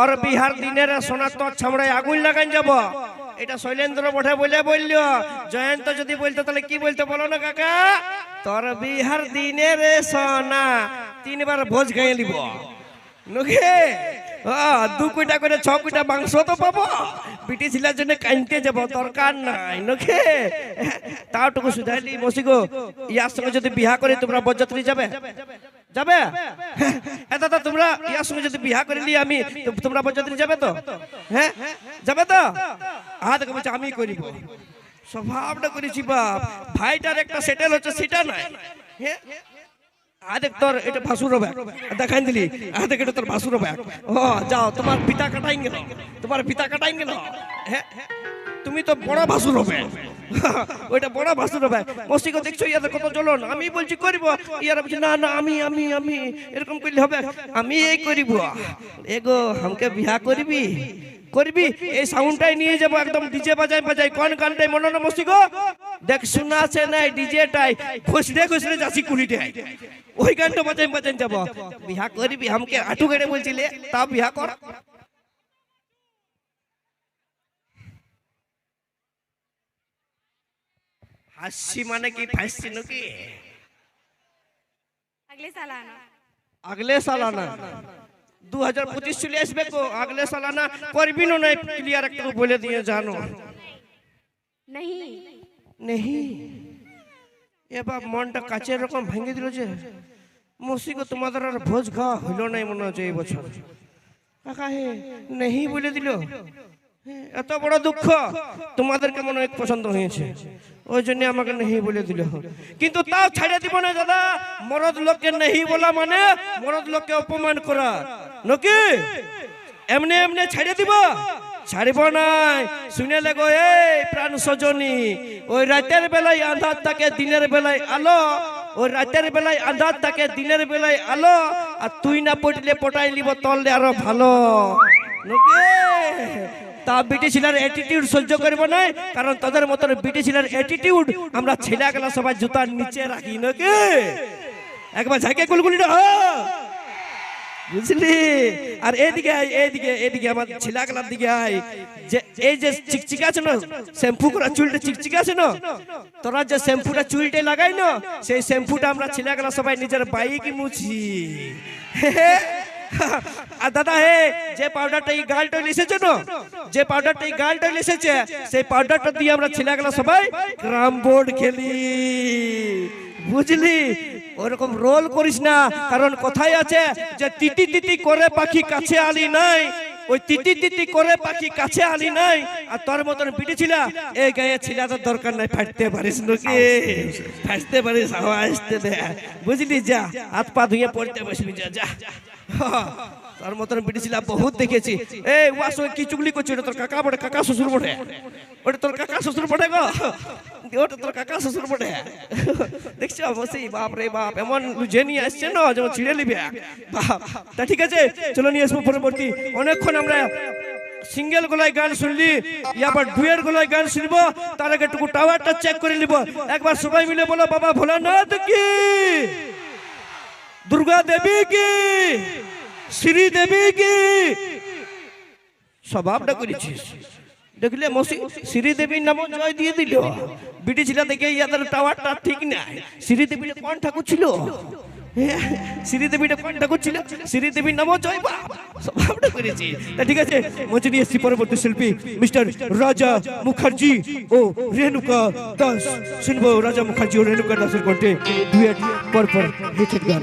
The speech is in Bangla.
তোর বিহার দিনের সোনা তোর ছামড়ায় আগুন লাগান যাব। এটা শৈলেন্দ্র বটে বলে বলল, জয়ন্ত যদি বলতো তাহলে কি বলতো বলো না কাকা? তোর বিহার দিনের সোনা, তিনবার ভোজ খাইয়ে নিব নখে দু কুইটা করে, ছ কুইটা মাংস তো পাবো। বিটি ছিলার জন্য কানতে যাব, দরকার নাই। নখে, তাওটুকু সুধাইলি বসি গো ইয়ার সঙ্গে যদি বিহা করে তোমরা বরযাত্রী যাবে। যাবে? হ্যাঁ দাদা, তোমরা ইয়ার সঙ্গে যদি বিহা করে নি আমি তোমরা বরযাত্রী যাবে তো? হ্যাঁ? যাবে তো? দেখো বলছে আমি করিব। স্বভাবটা করেছি বাপ। ভাইটার একটা সেটেল হচ্ছে, সেটা নাই। হ্যাঁ? তোর এটা ভাসুর ব্যাগ। দেখাই দিলি। আদেক এটা তোর ভাসুর ব্যাগ। ও, যাও, তোমার পিতা কাটাই গেল তোমার পিতা কাটাই গেল হ্যাঁ? তুমি তো বড় ভাসুর হবে ওইটা বড় ভাসুর হবে। মসিকে দেখছ, ইয়াদের কত জ্বলন? আমি বলছি, করিব। ইয়ারা বলছি, না না, আমি আমি আমি। এরকম করলে হবে। আমি এই করিব। এগো, আমাকে বিয়া করবি? করবি? এই সাউন্ডটাই নিয়ে যাব একদম ডিজে বাজাই বাজাই কোন গানটাই মনে না মসি গো দেখ, শোনা আছে নাই ডিজেটাই খুশরে খুশরে যাচ্ছি কুড়িটাই ওই গানটা বাজাই বাজাই যাব। বিহা করবি? আমাকে আটু গেড়ে বলছিলে তা বিহা কর। আসছি মানে কি মানে ফাঁসছি নাকি? আগলে সালানা। দু হাজার পঁচিশ চলে আসবে কো আগলে সালানা। করবি না ক্লিয়ার একটু বলে দিয়ে জানো। নেহি এবার মনটা কাচের রকম ভেঙে দিল যে। মসিকে তোমাদের আর ভোজ খাওয়া হইল নাই মনে হচ্ছে এই বছর। কাকা হে নেহি বলে দিলো। এত বড় দুঃখ। তোমাদেরকে মনে হয় পছন্দ হয়েছে। ওই জন্য আমাকে নেহি বলে দিল। কিন্তু তাও ছাড়ে দিব না, দাদা। মরদ লোককে নেহি বলা মানে মরদ লোককে অপমান করা। নাকি এমনি এমনি ছেড়ে দিব? ছাড়িব নাই। শুনে লেগো, এই প্রাণ সজনী, ওই রাতের বেলায় আন্ধার থাকে, দিনের বেলায় আলো। ওই রাতের বেলায় আন্ধার থাকে, দিনের বেলায় আলো। আর তুই না পড়লে পটাই নিব, তললে আরও ভালো। নাকি? তা ব্রিটিশিলার অ্যাটিটিউড সহ্য করব না, কারণ তাদের মতন ব্রিটিশিলার অ্যাটিটিউড আমরা ছেলেগুলা সবাই জুতার নিচে রাখি নাকি? একবার ঝাঁকে গুলগুলিটা হ্যাঁ। বুঝলি? আর এদিকে আয়, এদিকে এদিকে আমার ছেলাগুলার দিকে আয়। যে এই যে চিকচিক আছে না, শ্যাম্পু করা চুলটা চিকচিক আছে না, তোরা যে শ্যাম্পুটা চুলটে লাগাই না, সেই শ্যাম্পুটা আমরা ছেলেগুলা সবাই নিজের বাইক মুছি? আর দাদা, হে, যে পাউডারটা এই গালটা এসেছে না যে পাউডারটা এই গালটা এসেছে সেই পাউডারটা দিয়ে আমরা ছেলেগুলা সবাই ক্রাম বোর্ড খেলি। বুঝলি? ওরকম রোল করিস না, কারণ কথাই আছে যে তিতি তিতি করে পাখি কাছে আলি নাই, ওই তিতি তিতি করে পাখি কাছে আলি নাই, আর তোর মতন বিটি ছিল, এই গায়ে ছিলা তোর দরকার নাই, ফাটতে পারিস নাকি? ফাটতে পারিস হাওয়া আসতে দে। বুঝলি, যা, হাত পা ধুয়ে পড়তে বসবি, যা যা। তোর মতন বিটি ছিল বহুত দেখেছি। এ ওয়াস ওই কি চুগলি করছি? ওটা তোর কাকা বটে, কাকা শ্বশুর বটে। ওটা তোর কাকা শ্বশুর বটে গো। ওটা তোর কাকা শ্বশুর বটে। দেখছ বসেই বাপ রে বাপ, এমন লুঝে নিয়ে আসছে না যেমন ছিঁড়ে নিবে। বাপ, তা ঠিক আছে, চলো নিয়ে আসব পরবর্তী। অনেকক্ষণ আমরা সিঙ্গেল গলায় গান শুনলি ইয়াবার ডুয়ের গলায় গান শুনব, তার আগে টুকু টাওয়ারটা চেক করে নিব। একবার সবাই মিলে বলো, বাবা ভোলানাথ কি? দুর্গা দেবী কি? শ্রী দেবী কি? স্বভাবটা করেছিস দেখলে মসি শ্রীদেবীর নামও জয় দিয়ে দিল। ছিল দেখে ইয়াদের টাওয়ারটা ঠিক নাই। শ্রীদেবীর কোন ঠাকুর ছিল হ্যাঁ, শ্রীদেবীটা কোন ঠাকুর ছিল শ্রীদেবীর নামও জয় বাপ স্বভাবটা করেছি। ঠিক আছে মঞ্চে নিয়ে এসছি পরবর্তী শিল্পী মিস্টার রাজা মুখার্জি ও রেণুকা দাস। শুনব রাজা মুখার্জি ও রেণুকা দাসের কণ্ঠে পর পর হিটের গান।